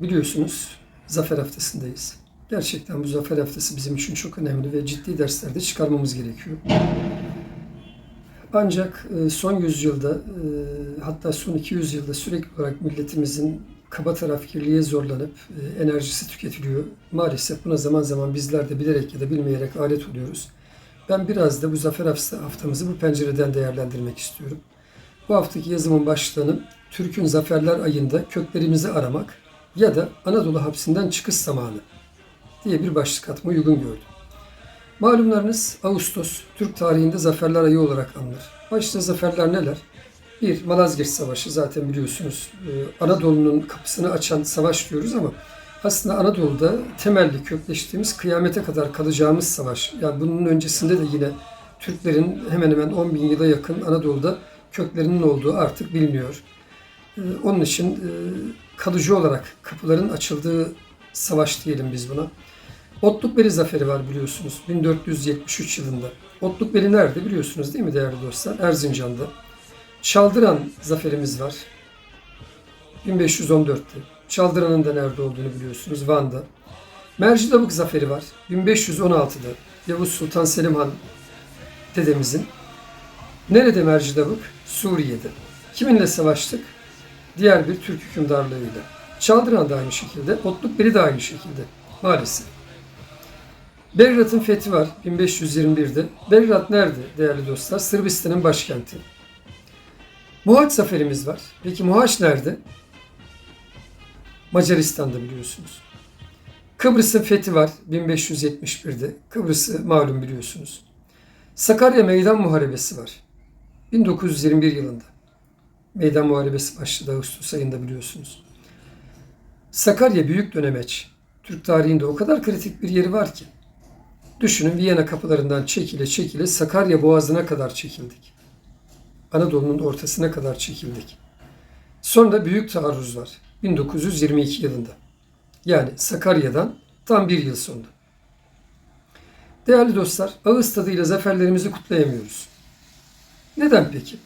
Biliyorsunuz zafer haftasındayız. Gerçekten bu zafer haftası bizim için çok önemli ve ciddi derslerde çıkarmamız gerekiyor. Ancak e, son yüzyılda e, hatta son 200 yılda sürekli olarak milletimizin kaba tarafkirliğe zorlanıp e, enerjisi tüketiliyor. Maalesef buna zaman zaman bizler de bilerek ya da bilmeyerek alet oluyoruz. Ben biraz da bu zafer hafta- haftamızı bu pencereden değerlendirmek istiyorum. Bu haftaki yazımın başlığını Türk'ün zaferler ayında köklerimizi aramak ya da Anadolu hapsinden çıkış zamanı diye bir başlık atmayı uygun gördüm. Malumlarınız Ağustos Türk tarihinde zaferler ayı olarak anılır. Başta zaferler neler? Bir, Malazgirt Savaşı zaten biliyorsunuz. Ee, Anadolu'nun kapısını açan savaş diyoruz ama aslında Anadolu'da temelli kökleştiğimiz kıyamete kadar kalacağımız savaş. Yani bunun öncesinde de yine Türklerin hemen hemen 10 bin yıla yakın Anadolu'da köklerinin olduğu artık biliniyor. Ee, Onun için e, kalıcı olarak kapıların açıldığı savaş diyelim biz buna. Otlukbeli Zaferi var biliyorsunuz 1473 yılında. Otlukbeli nerede biliyorsunuz değil mi değerli dostlar? Erzincan'da. Çaldıran zaferimiz var. 1514'te. Çaldıran'ın da nerede olduğunu biliyorsunuz. Van'da. Mercidabık Zaferi var. 1516'da. Yavuz Sultan Selim Han dedemizin. Nerede Mercidabık? Suriye'de. Kiminle savaştık? Diğer bir Türk hükümdarlığıyla. Çaldıran da aynı şekilde. Otlukbeli de aynı şekilde. Maalesef. Belgrad'ın fethi var 1521'de. Belgrad nerede değerli dostlar? Sırbistan'ın başkenti. Muhaç zaferimiz var. Peki Muhaç nerede? Macaristan'da biliyorsunuz. Kıbrıs'ın fethi var 1571'de. Kıbrıs'ı malum biliyorsunuz. Sakarya Meydan Muharebesi var. 1921 yılında. Meydan Muharebesi başladı Ağustos ayında biliyorsunuz. Sakarya Büyük Dönemeç. Türk tarihinde o kadar kritik bir yeri var ki. Düşünün Viyana kapılarından çekile çekile Sakarya Boğazı'na kadar çekildik. Anadolu'nun ortasına kadar çekildik. Sonra büyük taarruz var. 1922 yılında. Yani Sakarya'dan tam bir yıl sonra. Değerli dostlar, ağız tadıyla zaferlerimizi kutlayamıyoruz. Neden peki?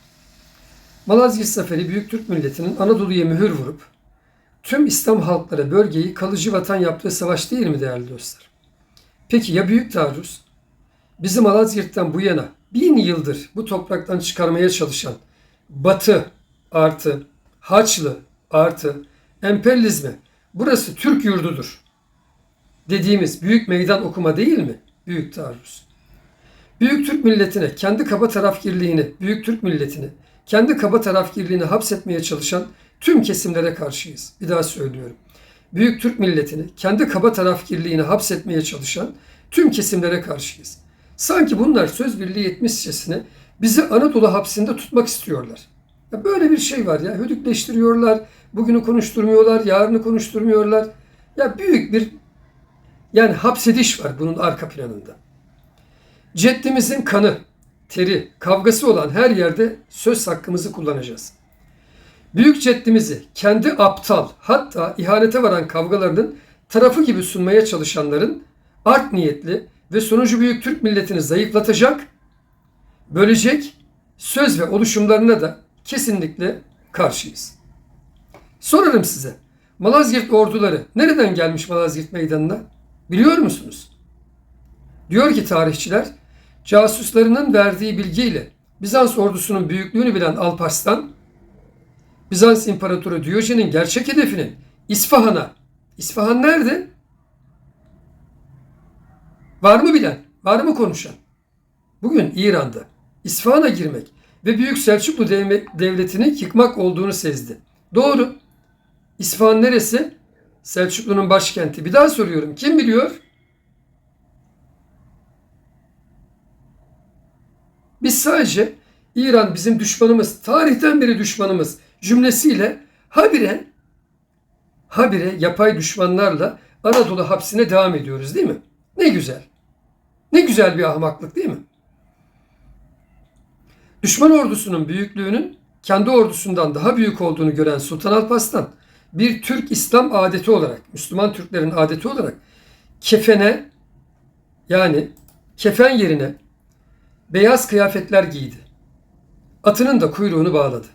Malazgirt Zaferi Büyük Türk milletinin Anadolu'ya mühür vurup tüm İslam halklara bölgeyi kalıcı vatan yaptığı savaş değil mi değerli dostlar? Peki ya Büyük Taarruz? Bizi Malazgirt'ten bu yana bin yıldır bu topraktan çıkarmaya çalışan Batı artı Haçlı artı emperyalizme burası Türk yurdudur dediğimiz büyük meydan okuma değil mi? Büyük taarruz. Büyük Türk milletine, kendi kaba tarafgirliğini, Büyük Türk milletini, kendi kaba tarafgirliğini hapsetmeye çalışan tüm kesimlere karşıyız. Bir daha söylüyorum. Büyük Türk milletini, kendi kaba tarafgirliğini hapsetmeye çalışan tüm kesimlere karşıyız. Sanki bunlar söz birliği etmişçesine bizi Anadolu hapsinde tutmak istiyorlar. Ya böyle bir şey var ya. Hödükleştiriyorlar. Bugünü konuşturmuyorlar. Yarını konuşturmuyorlar. Ya büyük bir yani hapsediş var bunun arka planında. Ceddimizin kanı, teri, kavgası olan her yerde söz hakkımızı kullanacağız. Büyük ceddimizi kendi aptal hatta ihanete varan kavgalarının tarafı gibi sunmaya çalışanların art niyetli ve sonucu büyük Türk milletini zayıflatacak, bölecek söz ve oluşumlarına da kesinlikle karşıyız. Sorarım size. Malazgirt orduları nereden gelmiş Malazgirt meydanına? Biliyor musunuz? Diyor ki tarihçiler, casuslarının verdiği bilgiyle Bizans ordusunun büyüklüğünü bilen Alparslan, Bizans İmparatoru Diyojen'in gerçek hedefinin İsfahan'a, İsfahan nerede? Var mı bilen? Var mı konuşan? Bugün İran'da İsfahan'a girmek ve Büyük Selçuklu devle- Devleti'ni yıkmak olduğunu sezdi. Doğru. İsfahan neresi? Selçuklu'nun başkenti. Bir daha soruyorum. Kim biliyor? Biz sadece İran bizim düşmanımız, tarihten beri düşmanımız cümlesiyle habire habire yapay düşmanlarla Anadolu hapsine devam ediyoruz değil mi? Ne güzel. Ne güzel bir ahmaklık değil mi? Düşman ordusunun büyüklüğünün kendi ordusundan daha büyük olduğunu gören Sultan Alparslan bir Türk İslam adeti olarak, Müslüman Türklerin adeti olarak kefene yani kefen yerine beyaz kıyafetler giydi. Atının da kuyruğunu bağladı.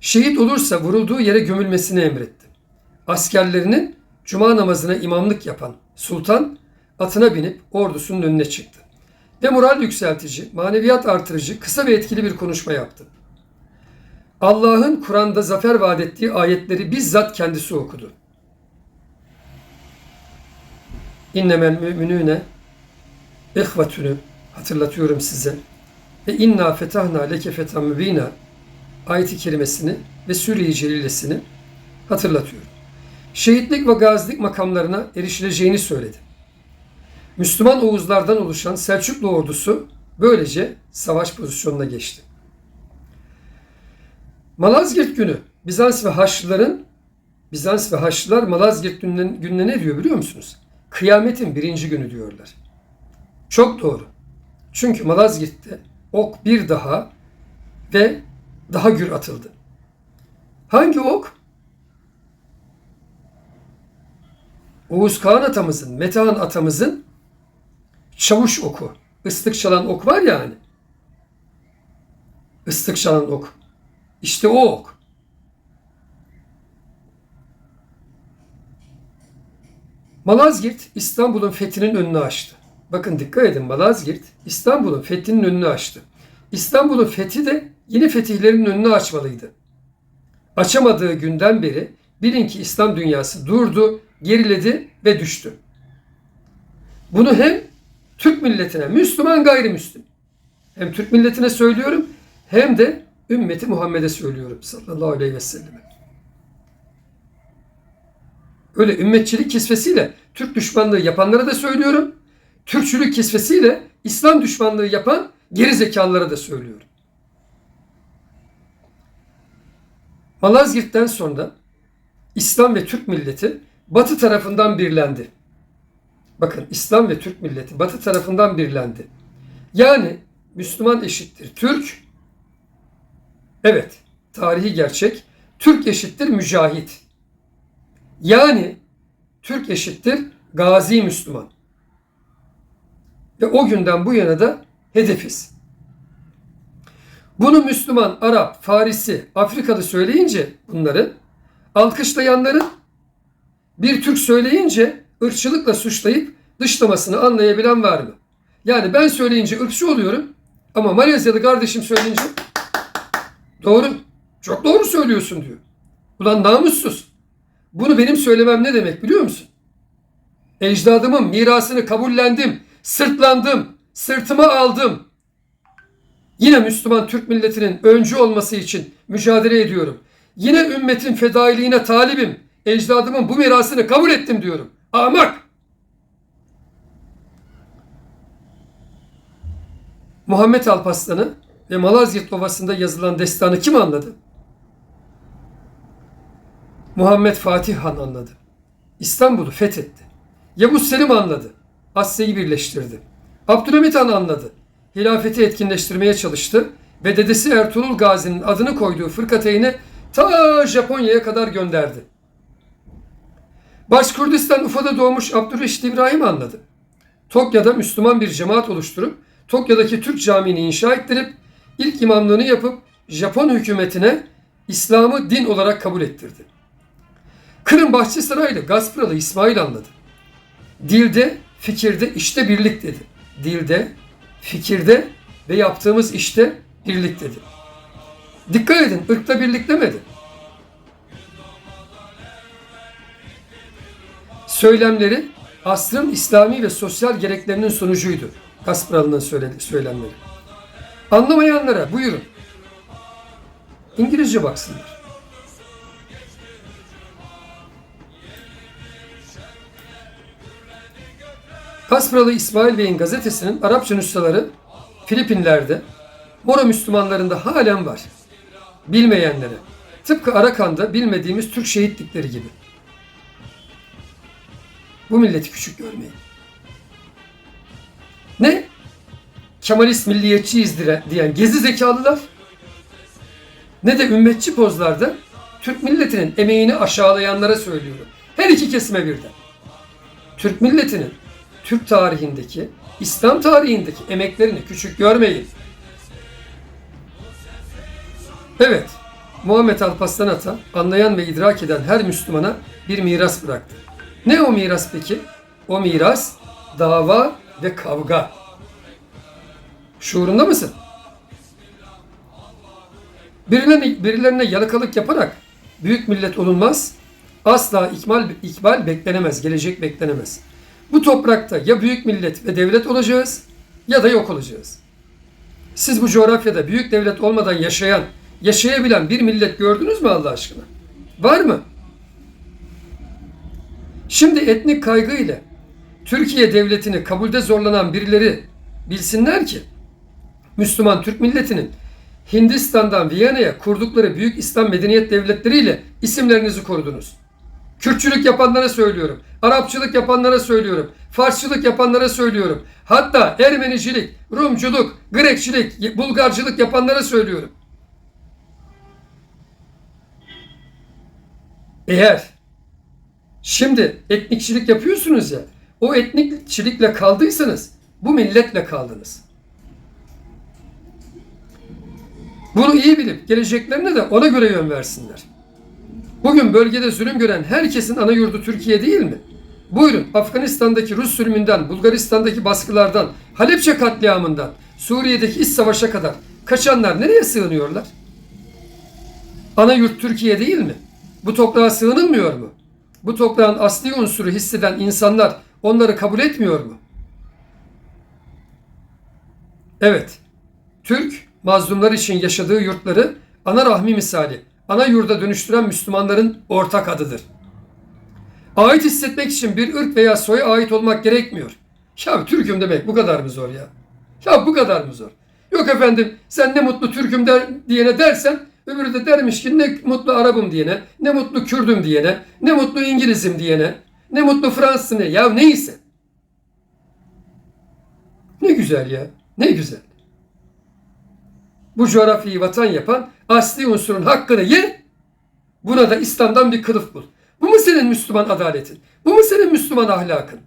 Şehit olursa vurulduğu yere gömülmesini emretti. askerlerinin cuma namazına imamlık yapan sultan atına binip ordusunun önüne çıktı. Ve moral yükseltici, maneviyat artırıcı, kısa ve etkili bir konuşma yaptı. Allah'ın Kur'an'da zafer vaat ettiği ayetleri bizzat kendisi okudu. İnnemel müminüne ihvetünü hatırlatıyorum size. Ve inna fetahna leke fethan mübina ayeti kerimesini ve Sure-i Celilesini hatırlatıyorum. Şehitlik ve gazilik makamlarına erişileceğini söyledi. Müslüman Oğuzlardan oluşan Selçuklu ordusu böylece savaş pozisyonuna geçti. Malazgirt günü Bizans ve Haçlıların Bizans ve Haçlılar Malazgirt gününe, gününe ne diyor biliyor musunuz? Kıyametin birinci günü diyorlar. Çok doğru. Çünkü Malazgirt'te ok bir daha ve daha gür atıldı. Hangi ok? Oğuz Kağan atamızın, Metehan atamızın çavuş oku. Islık çalan ok var ya hani. Islık çalan ok. İşte o ok. Malazgirt İstanbul'un fethinin önünü açtı. Bakın dikkat edin Malazgirt İstanbul'un fethinin önünü açtı. İstanbul'un fethi de yeni fetihlerin önünü açmalıydı. Açamadığı günden beri bilin ki İslam dünyası durdu, geriledi ve düştü. Bunu hem Türk milletine, Müslüman gayrimüslim, hem Türk milletine söylüyorum hem de ümmeti Muhammed'e söylüyorum sallallahu aleyhi ve selleme. Öyle ümmetçilik kisvesiyle Türk düşmanlığı yapanlara da söylüyorum. Türkçülük kisvesiyle İslam düşmanlığı yapan geri zekalılara da söylüyorum. Malazgirt'ten sonra İslam ve Türk milleti Batı tarafından birlendi. Bakın İslam ve Türk milleti Batı tarafından birlendi. Yani Müslüman eşittir Türk. Evet, tarihi gerçek. Türk eşittir mücahit. Yani Türk eşittir gazi Müslüman. Ve o günden bu yana da hedefiz. Bunu Müslüman, Arap, Farisi, Afrikalı söyleyince bunları alkışlayanların bir Türk söyleyince ırkçılıkla suçlayıp dışlamasını anlayabilen var mı? Yani ben söyleyince ırkçı oluyorum ama Malezyalı kardeşim söyleyince doğru, çok doğru söylüyorsun diyor. Ulan namussuz. Bunu benim söylemem ne demek biliyor musun? Ecdadımın mirasını kabullendim, sırtlandım, sırtıma aldım. Yine Müslüman Türk milletinin öncü olması için mücadele ediyorum. Yine ümmetin fedailiğine talibim. Ecdadımın bu mirasını kabul ettim diyorum. Ahmak! Muhammed Alparslan'ı ve Malazgirt Ovası'nda yazılan destanı kim anladı? Muhammed Fatih Han anladı. İstanbul'u fethetti. Yavuz Selim anladı. Asya'yı birleştirdi. Abdülhamit Han anladı. Hilafeti etkinleştirmeye çalıştı ve dedesi Ertuğrul Gazi'nin adını koyduğu fırkateyni ta Japonya'ya kadar gönderdi. Başkurdistan Ufa'da doğmuş Abdülreşit İbrahim anladı. Tokyo'da Müslüman bir cemaat oluşturup Tokyo'daki Türk Camii'ni inşa ettirip ilk imamlığını yapıp Japon hükümetine İslam'ı din olarak kabul ettirdi. Kırım Bahçesaraylı Gasparalı İsmail anladı. Dilde, fikirde, işte birlik dedi. Dilde, fikirde ve yaptığımız işte birlik dedi. Dikkat edin, ırkla birlik demedi. Söylemleri asrın İslami ve sosyal gereklerinin sonucuydu. Gasparalı'nın söyledi, söylemleri. Anlamayanlara buyurun. İngilizce baksınlar. Kasparalı İsmail Bey'in gazetesinin Arapça nüshaları Filipinler'de Moro Müslümanlarında halen var. Bilmeyenlere. Tıpkı Arakan'da bilmediğimiz Türk şehitlikleri gibi. Bu milleti küçük görmeyin. Ne? Kemalist milliyetçiyiz diyen gezi zekalılar ne de ümmetçi pozlarda Türk milletinin emeğini aşağılayanlara söylüyorum. Her iki kesime birden. Türk milletinin Türk tarihindeki, İslam tarihindeki emeklerini küçük görmeyin. Evet, Muhammed Alparslan Ata anlayan ve idrak eden her Müslümana bir miras bıraktı. Ne o miras peki? O miras dava ve kavga. Şuurunda mısın? Birilerine, birilerine yalakalık yaparak büyük millet olunmaz. Asla ikmal, ikbal beklenemez, gelecek beklenemez. Bu toprakta ya büyük millet ve devlet olacağız ya da yok olacağız. Siz bu coğrafyada büyük devlet olmadan yaşayan, yaşayabilen bir millet gördünüz mü Allah aşkına? Var mı? Şimdi etnik kaygı ile Türkiye devletini kabulde zorlanan birileri bilsinler ki Müslüman Türk milletinin Hindistan'dan Viyana'ya kurdukları büyük İslam medeniyet devletleriyle isimlerinizi korudunuz. Kürtçülük yapanlara söylüyorum. Arapçılık yapanlara söylüyorum. Farsçılık yapanlara söylüyorum. Hatta Ermenicilik, Rumculuk, Grekçilik, Bulgarcılık yapanlara söylüyorum. Eğer şimdi etnikçilik yapıyorsunuz ya, o etnikçilikle kaldıysanız bu milletle kaldınız. Bunu iyi bilip geleceklerine de ona göre yön versinler. Bugün bölgede zulüm gören herkesin ana yurdu Türkiye değil mi? Buyurun Afganistan'daki Rus zulmünden, Bulgaristan'daki baskılardan, Halepçe katliamından, Suriye'deki iç savaşa kadar kaçanlar nereye sığınıyorlar? Ana yurt Türkiye değil mi? Bu toprağa sığınılmıyor mu? Bu toprağın asli unsuru hisseden insanlar onları kabul etmiyor mu? Evet, Türk mazlumlar için yaşadığı yurtları ana rahmi misali, ana yurda dönüştüren Müslümanların ortak adıdır. Ait hissetmek için bir ırk veya soya ait olmak gerekmiyor. Ya Türk'üm demek bu kadar mı zor ya? Ya bu kadar mı zor? Yok efendim sen ne mutlu Türk'üm der, diyene dersen öbürü de dermiş ki ne mutlu Arap'ım diyene, ne mutlu Kürd'üm diyene, ne mutlu İngiliz'im diyene, ne mutlu Fransız'ım. Ya neyse. Ne güzel ya. Ne güzel. Bu coğrafyayı vatan yapan asli unsurun hakkını ye. Buna da İslam'dan bir kılıf bul. Bu mu senin Müslüman adaletin? Bu mu senin Müslüman ahlakın?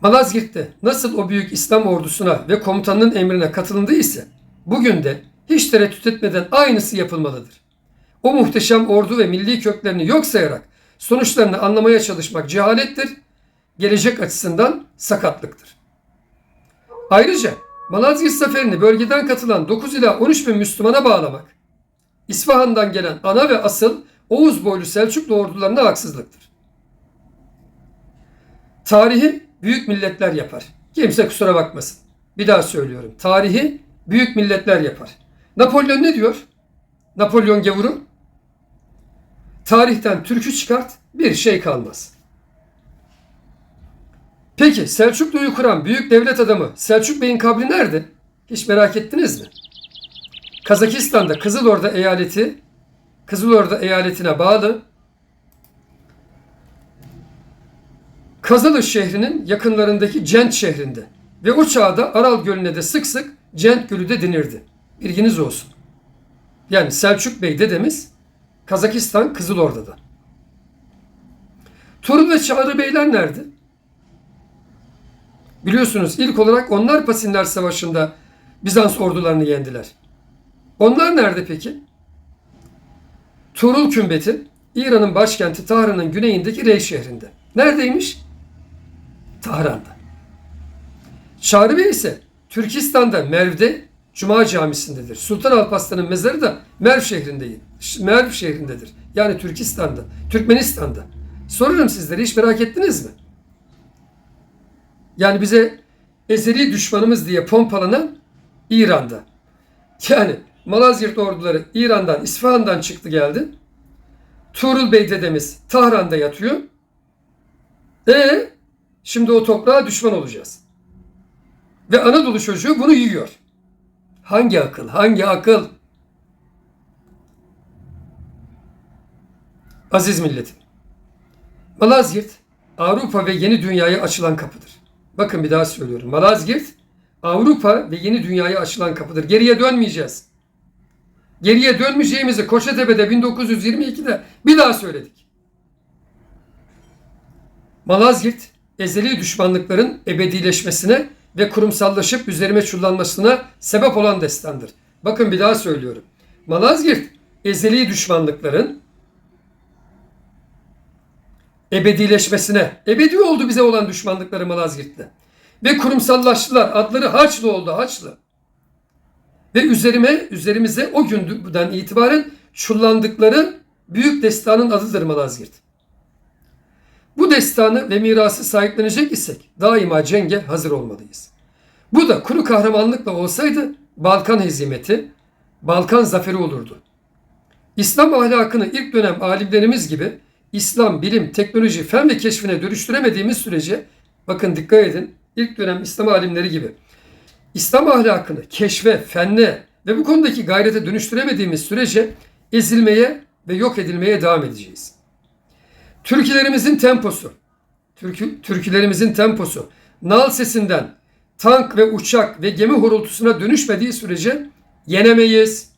Malazgirt'te nasıl o büyük İslam ordusuna ve komutanının emrine katılındıysa bugün de hiç tereddüt etmeden aynısı yapılmalıdır. O muhteşem ordu ve milli köklerini yok sayarak sonuçlarını anlamaya çalışmak cehalettir, gelecek açısından sakatlıktır. Ayrıca Malazgirt Zaferi'ni bölgeden katılan 9 ila 13 bin Müslümana bağlamak, İsfahan'dan gelen ana ve asıl Oğuz boylu Selçuklu ordularına haksızlıktır. Tarihi büyük milletler yapar. Kimse kusura bakmasın. Bir daha söylüyorum. Tarihi büyük milletler yapar. Napolyon ne diyor? Napolyon gavuru. Tarihten Türk'ü çıkart bir şey kalmaz. Peki Selçuklu'yu kuran büyük devlet adamı Selçuk Bey'in kabri nerede? Hiç merak ettiniz mi? Kazakistan'da Kızılorda eyaleti Kızılorda eyaletine bağlı Kazalı şehrinin yakınlarındaki Cent şehrinde ve o çağda Aral Gölü'ne de sık sık Cent Gölü de denirdi. Bilginiz olsun. Yani Selçuk Bey dedemiz Kazakistan Kızılorda'da. Turul ve Çağrı Beyler nerede? Biliyorsunuz ilk olarak onlar Pasinler Savaşı'nda Bizans ordularını yendiler. Onlar nerede peki? Tuğrul Kümbeti İran'ın başkenti Tahran'ın güneyindeki Rey şehrinde. Neredeymiş? Tahran'da. Çağrı Bey ise Türkistan'da Merv'de Cuma Camisi'ndedir. Sultan Alparslan'ın mezarı da Merv şehrindeyim. Merv şehrindedir. Yani Türkistan'da, Türkmenistan'da. Sorurum sizlere hiç merak ettiniz mi? Yani bize ezeli düşmanımız diye pompalanan İran'da. Yani Malazgirt orduları İran'dan, İsfahan'dan çıktı geldi. Tuğrul Bey dedemiz Tahran'da yatıyor. E şimdi o toprağa düşman olacağız. Ve Anadolu çocuğu bunu yiyor. Hangi akıl? Hangi akıl? Aziz milletim. Malazgirt Avrupa ve yeni dünyaya açılan kapıdır. Bakın bir daha söylüyorum. Malazgirt Avrupa ve yeni dünyaya açılan kapıdır. Geriye dönmeyeceğiz. Geriye dönmeyeceğimizi Koşatepe'de 1922'de bir daha söyledik. Malazgirt ezeli düşmanlıkların ebedileşmesine ve kurumsallaşıp üzerime çullanmasına sebep olan destandır. Bakın bir daha söylüyorum. Malazgirt ezeli düşmanlıkların ebedileşmesine, ebedi oldu bize olan düşmanlıkları Malazgirt'te. Ve kurumsallaştılar. Adları Haçlı oldu, Haçlı. Ve üzerime, üzerimize o günden itibaren çullandıkları büyük destanın adıdır Malazgirt. Bu destanı ve mirası sahiplenecek isek daima cenge hazır olmalıyız. Bu da kuru kahramanlıkla olsaydı Balkan hezimeti, Balkan zaferi olurdu. İslam ahlakını ilk dönem alimlerimiz gibi İslam, bilim, teknoloji, fen ve keşfine dönüştüremediğimiz sürece bakın dikkat edin ilk dönem İslam alimleri gibi İslam ahlakını keşfe, fenne ve bu konudaki gayrete dönüştüremediğimiz sürece ezilmeye ve yok edilmeye devam edeceğiz. Türkülerimizin temposu, türkü, türkülerimizin temposu, nal sesinden tank ve uçak ve gemi horultusuna dönüşmediği sürece yenemeyiz.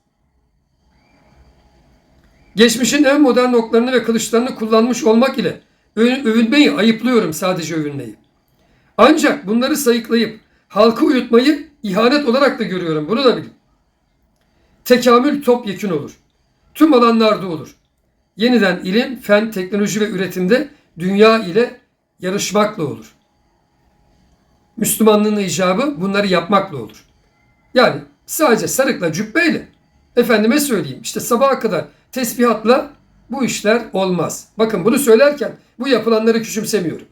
Geçmişin en modern oklarını ve kılıçlarını kullanmış olmak ile övünmeyi ayıplıyorum sadece övünmeyi. Ancak bunları sayıklayıp halkı uyutmayı ihanet olarak da görüyorum. Bunu da bilin. Tekamül topyekün olur. Tüm alanlarda olur. Yeniden ilim, fen, teknoloji ve üretimde dünya ile yarışmakla olur. Müslümanlığın icabı bunları yapmakla olur. Yani sadece sarıkla, cübbeyle, efendime söyleyeyim işte sabaha kadar tesbihatla bu işler olmaz. Bakın bunu söylerken bu yapılanları küçümsemiyorum.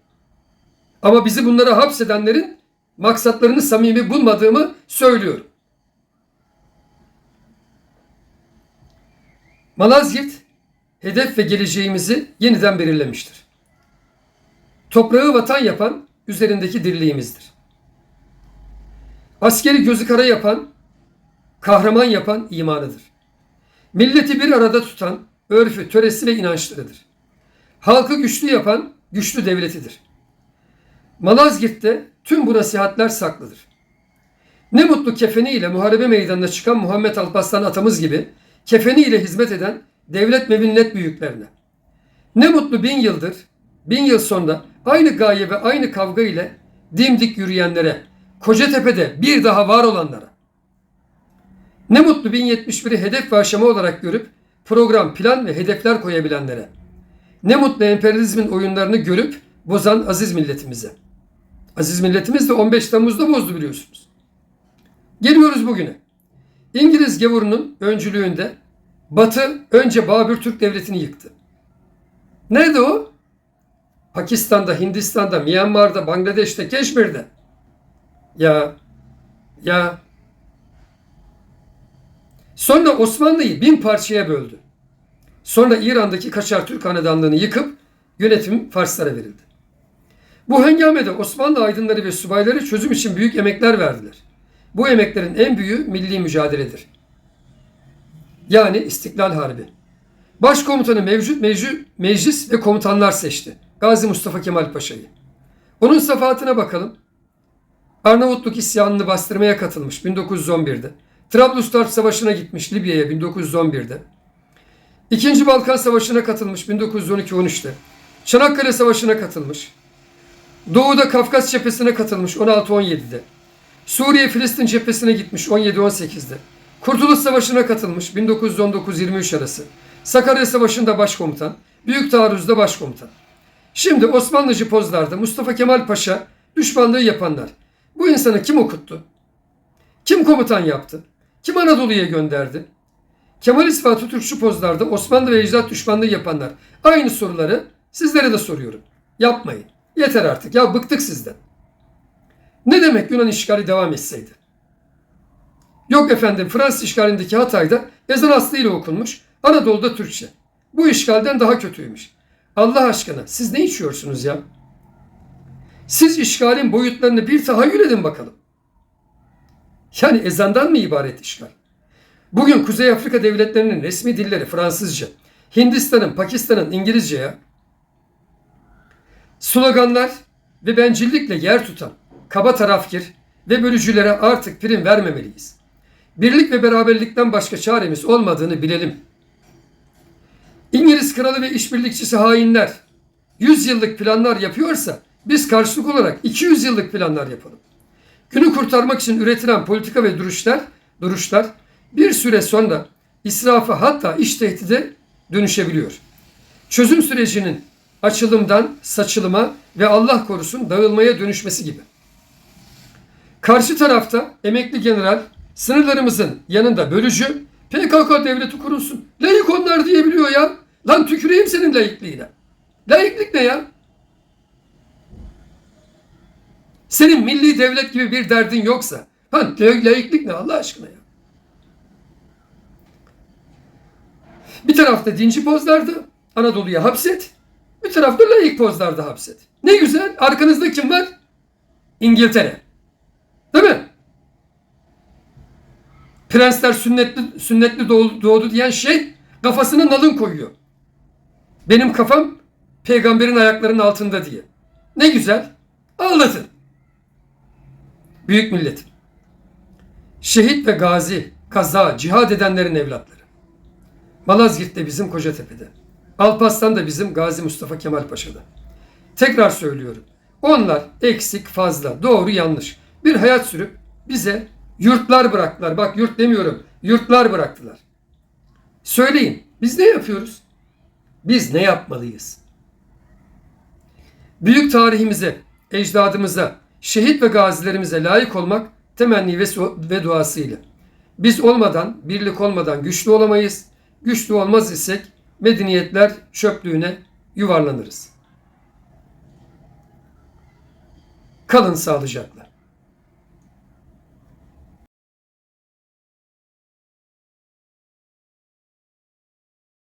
Ama bizi bunlara hapsedenlerin maksatlarını samimi bulmadığımı söylüyorum. Malazgirt hedef ve geleceğimizi yeniden belirlemiştir. Toprağı vatan yapan üzerindeki dirliğimizdir. Askeri gözü kara yapan, kahraman yapan imanıdır. Milleti bir arada tutan örfü, töresi ve inançlarıdır. Halkı güçlü yapan güçlü devletidir. Malazgirt'te tüm bu nasihatler saklıdır. Ne mutlu kefeniyle muharebe meydanına çıkan Muhammed Alparslan atamız gibi kefeniyle hizmet eden devlet ve millet büyüklerine. Ne mutlu bin yıldır, bin yıl sonra aynı gaye ve aynı kavga ile dimdik yürüyenlere, Kocatepe'de bir daha var olanlara. Ne mutlu 1071'i hedef ve aşama olarak görüp program, plan ve hedefler koyabilenlere. Ne mutlu emperyalizmin oyunlarını görüp bozan aziz milletimize. Aziz milletimiz de 15 Temmuz'da bozdu biliyorsunuz. Geliyoruz bugüne. İngiliz gavurunun öncülüğünde Batı önce Babür Türk Devleti'ni yıktı. Nerede o? Pakistan'da, Hindistan'da, Myanmar'da, Bangladeş'te, Keşmir'de. Ya, ya. Sonra Osmanlı'yı bin parçaya böldü. Sonra İran'daki Kaçar Türk Hanedanlığını yıkıp yönetim Farslara verildi. Bu hengamede Osmanlı aydınları ve subayları çözüm için büyük emekler verdiler. Bu emeklerin en büyüğü milli mücadeledir. Yani İstiklal Harbi. Başkomutanı mevcut mevcut meclis ve komutanlar seçti. Gazi Mustafa Kemal Paşa'yı. Onun safahatine bakalım. Arnavutluk isyanını bastırmaya katılmış 1911'de. Trablusgarp Savaşı'na gitmiş Libya'ya 1911'de. İkinci Balkan Savaşı'na katılmış 1912-13'te. Çanakkale Savaşı'na katılmış. Doğu'da Kafkas cephesine katılmış 16-17'de. Suriye Filistin cephesine gitmiş 17-18'de. Kurtuluş Savaşı'na katılmış 1919-23 arası. Sakarya Savaşı'nda başkomutan, Büyük Taarruz'da başkomutan. Şimdi Osmanlıcı pozlarda Mustafa Kemal Paşa düşmanlığı yapanlar. Bu insanı kim okuttu? Kim komutan yaptı? Kim Anadolu'ya gönderdi? Kemalist ve Atatürkçü pozlarda Osmanlı ve ecdat düşmanlığı yapanlar. Aynı soruları sizlere de soruyorum. Yapmayın. Yeter artık. Ya bıktık sizden. Ne demek Yunan işgali devam etseydi? Yok efendim Fransız işgalindeki Hatay'da ezan aslıyla okunmuş. Anadolu'da Türkçe. Bu işgalden daha kötüymüş. Allah aşkına siz ne içiyorsunuz ya? Siz işgalin boyutlarını bir tahayyül edin bakalım. Yani ezandan mı ibaret işgal? Bugün Kuzey Afrika devletlerinin resmi dilleri Fransızca. Hindistan'ın, Pakistan'ın İngilizce ya. Sloganlar ve bencillikle yer tutan kaba tarafkir ve bölücülere artık prim vermemeliyiz. Birlik ve beraberlikten başka çaremiz olmadığını bilelim. İngiliz kralı ve işbirlikçisi hainler 100 yıllık planlar yapıyorsa biz karşılık olarak 200 yıllık planlar yapalım. Günü kurtarmak için üretilen politika ve duruşlar, duruşlar bir süre sonra israfa hatta iş tehdide dönüşebiliyor. Çözüm sürecinin açılımdan saçılıma ve Allah korusun dağılmaya dönüşmesi gibi. Karşı tarafta emekli general sınırlarımızın yanında bölücü PKK devleti kurulsun. Layık onlar diyebiliyor ya. Lan tüküreyim senin layıklığına. Layıklık ne ya? Senin milli devlet gibi bir derdin yoksa. Ha layıklık ne Allah aşkına ya? Bir tarafta dinci pozlarda Anadolu'ya hapset. Bir tarafta layık pozlarda hapset. Ne güzel. Arkanızda kim var? İngiltere. Değil mi? Prensler sünnetli, sünnetli doğdu, doğdu diyen şey kafasına nalın koyuyor. Benim kafam peygamberin ayaklarının altında diye. Ne güzel. Ağlatın. Büyük millet. Şehit ve gazi, kaza, cihad edenlerin evlatları. Malazgirt de bizim Kocatepe'de. Alparslan da bizim Gazi Mustafa Kemal Paşa'da. Tekrar söylüyorum. Onlar eksik fazla, doğru yanlış. Bir hayat sürüp bize yurtlar bıraktılar. Bak yurt demiyorum. Yurtlar bıraktılar. Söyleyin. Biz ne yapıyoruz? Biz ne yapmalıyız? Büyük tarihimize, ecdadımıza, şehit ve gazilerimize layık olmak temenni ve, ve duasıyla. Biz olmadan, birlik olmadan güçlü olamayız. Güçlü olmaz isek medeniyetler çöplüğüne yuvarlanırız. Kalın sağlıcakla.